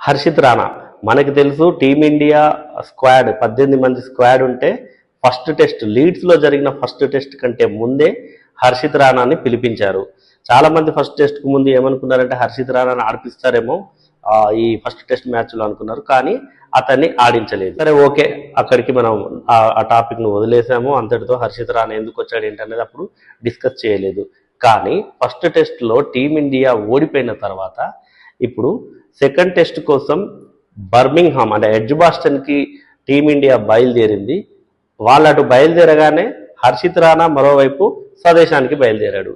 హర్షిత్ రాణా. మనకి తెలుసు team India squad పద్దెనిమిది మంది స్క్వాడ్ ఉంటే ఫస్ట్ టెస్ట్ లీడ్స్లో జరిగిన ఫస్ట్ టెస్ట్ కంటే ముందే హర్షిత్ రాణాని పిలిపించారు. చాలామంది ఫస్ట్ టెస్ట్కు ముందు ఏమనుకున్నారంటే హర్షిత్ రాణాని ఆడిపిస్తారేమో ఈ ఫస్ట్ టెస్ట్ మ్యాచ్లో అనుకున్నారు కానీ అతన్ని ఆడించలేదు. సరే ఓకే అక్కడికి మనం ఆ- ఆ టాపిక్ను వదిలేసాము. అంతటితో హర్షిత్ రాణా ఎందుకు వచ్చాడు ఏంటనేది అప్పుడు డిస్కస్ చేయలేదు. కానీ ఫస్ట్ టెస్ట్లో టీమిండియా ఓడిపోయిన తర్వాత ఇప్పుడు సెకండ్ టెస్ట్ కోసం బర్మింగ్హామ్ అంటే ఎడ్జ్ బాస్టన్కి టీమిండియా బయలుదేరింది. వాళ్ళు అటు బయలుదేరగానే హర్షిత్ రాణా మరోవైపు స్వదేశానికి బయలుదేరాడు.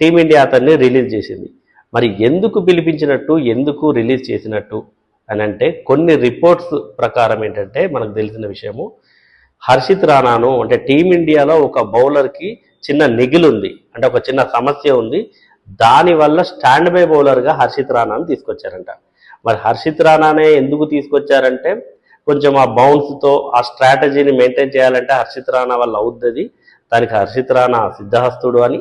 టీమిండియా అతన్ని రిలీజ్ చేసింది. మరి ఎందుకు పిలిపించినట్టు ఎందుకు రిలీజ్ చేసినట్టు అని అంటే కొన్ని రిపోర్ట్స్ ప్రకారం ఏంటంటే మనకు తెలిసిన విషయము హర్షిత్ రాణాను అంటే టీమిండియాలో ఒక బౌలర్కి చిన్న నిగిలి ఉంది అంటే ఒక చిన్న సమస్య ఉంది. దానివల్ల స్టాండ్ బై బౌలర్గా హర్షిత్ రాణాను తీసుకొచ్చారంట. మరి హర్షిత్ రాణానే ఎందుకు తీసుకొచ్చారంటే కొంచెం ఆ బౌన్స్తో ఆ స్ట్రాటజీని మెయింటైన్ చేయాలంటే హర్షిత్ రాణా వల్ల అవుతుంది దానికి హర్షిత్ రాణా సిద్ధహస్తుడు అని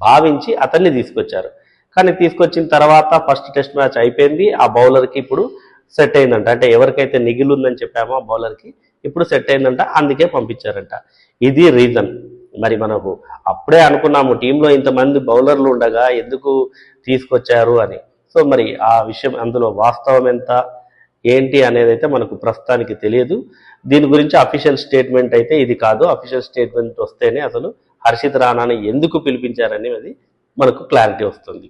భావించి అతన్ని తీసుకొచ్చారు. కానీ తీసుకొచ్చిన తర్వాత ఫస్ట్ టెస్ట్ మ్యాచ్ అయిపోయింది. ఆ బౌలర్కి ఇప్పుడు సెట్ అయిందంట. అంటే ఎవరికైతే నిగిలుందని చెప్పామో ఆ బౌలర్కి ఇప్పుడు సెట్ అయిందంట. అందుకే పంపించారంట. ఇది రీజన్. మరి మనకు అప్పుడే అనుకున్నాము టీంలో ఇంతమంది బౌలర్లు ఉండగా ఎందుకు తీసుకొచ్చారు అని. సో మరి ఆ విషయం అందులో వాస్తవం ఎంత ఏంటి అనేది అయితే మనకు ప్రస్తుతానికి తెలియదు. దీని గురించి అఫీషియల్ స్టేట్మెంట్ అయితే ఇది కాదు. అఫీషియల్ స్టేట్మెంట్ వస్తేనే అసలు హర్షిత్ రాణాని ఎందుకు పిలిపించారనేది మనకు క్లారిటీ వస్తుంది.